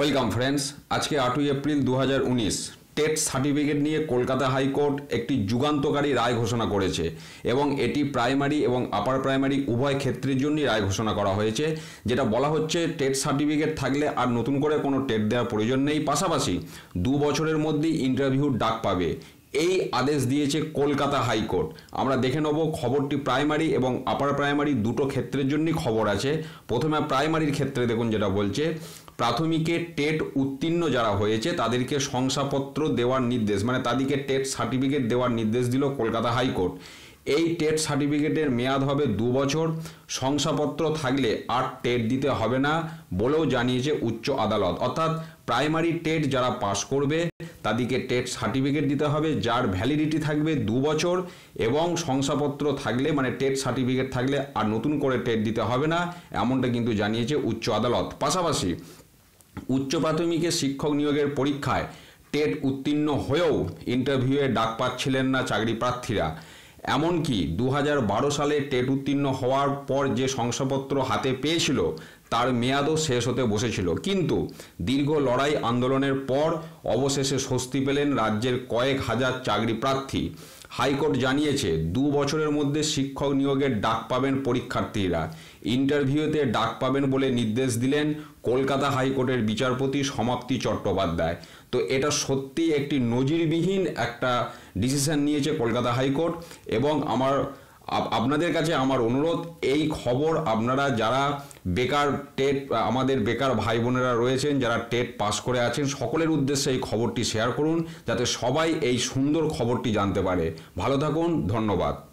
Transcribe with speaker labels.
Speaker 1: Welcome friends আজকে আটই April দু হাজার উনিশ। টেট সার্টিফিকেট নিয়ে কলকাতা হাইকোর্ট একটি যুগান্তকারী রায় ঘোষণা করেছে এবং এটি প্রাইমারি এবং আপার প্রাইমারি উভয় ক্ষেত্রের জন্যই রায় ঘোষণা করা হয়েছে, যেটা বলা হচ্ছে টেট সার্টিফিকেট থাকলে আর নতুন করে কোনো টেট দেওয়ার প্রয়োজন নেই। পাশাপাশি দু বছরের মধ্যেই ইন্টারভিউ ডাক পাবে। এই আদেশ দিয়েছে কলকাতা হাইকোর্ট। আমরা দেখে নেব খবরটি প্রাইমারি এবং আপার প্রাইমারি দুটো ক্ষেত্রের জন্যই খবর আছে। প্রথমে প্রাইমারির ক্ষেত্রে দেখুন যেটা বলছে, প্রাথমিকে টেট উত্তীর্ণ যারা হয়েছে তাদেরকে শংসাপত্র দেওয়ার নির্দেশ মানে তাদেরকে টেট সার্টিফিকেট দেওয়ার নির্দেশ দিল কলকাতা হাইকোর্ট। এই টেট সার্টিফিকেটের মেয়াদ হবে দু বছর। শংসাপত্র থাকলে আর টেট দিতে হবে না বলেও জানিয়েছে উচ্চ আদালত। অর্থাৎ প্রাইমারি টেট যারা পাশ করবে, তাদেরকে টেট সার্টিফিকেট দিতে হবে, যার ভ্যালিডিটি থাকবে দু বছর এবং শংসাপত্র থাকলে মানে টেট সার্টিফিকেট থাকলে আর নতুন করে টেট দিতে হবে না, এমনটা কিন্তু জানিয়েছে উচ্চ আদালত। পাশাপাশি উচ্চ প্রাথমিকে শিক্ষক নিয়োগের পরীক্ষায় টেট উত্তীর্ণ হয়েও ইন্টারভিউয়ে ডাক পাচ্ছিলেন না চাকরি প্রার্থীরা। এমনকি দু হাজার বারো সালে টেট উত্তীর্ণ হওয়ার পর যে শংসাপত্র হাতে পেয়েছিল তার মেয়াদও শেষ হতে বসেছিল। কিন্তু দীর্ঘ লড়াই আন্দোলনের পর অবশেষে স্বস্তি পেলেন রাজ্যের কয়েক হাজার চাকরি প্রার্থী। হাইকোর্ট জানিয়েছে, দু বছরের মধ্যে শিক্ষক নিয়োগের ডাক পাবেন পরীক্ষার্থীরা। ইন্টারভিউতে ডাক পাবেন বলে নির্দেশ দিলেন কলকাতা হাইকোর্টের বিচারপতি সমাপ্তি চট্টোপাধ্যায়। তো এটা সত্যি একটি নজিরবিহীন একটা ডিসিশন নিয়েছে কলকাতা হাইকোর্ট এবং আমার আপনাদের কাছে আমার অনুরোধ, এই খবর আপনারা যারা বেকার টেট, আমাদের বেকার ভাই বোনেরা রয়েছেন, যারা টেট পাস করে আছেন, সকলের উদ্দেশ্যে এই খবরটি শেয়ার করুন, যাতে সবাই এই সুন্দর খবরটি জানতে পারে। ভালো থাকুন, ধন্যবাদ।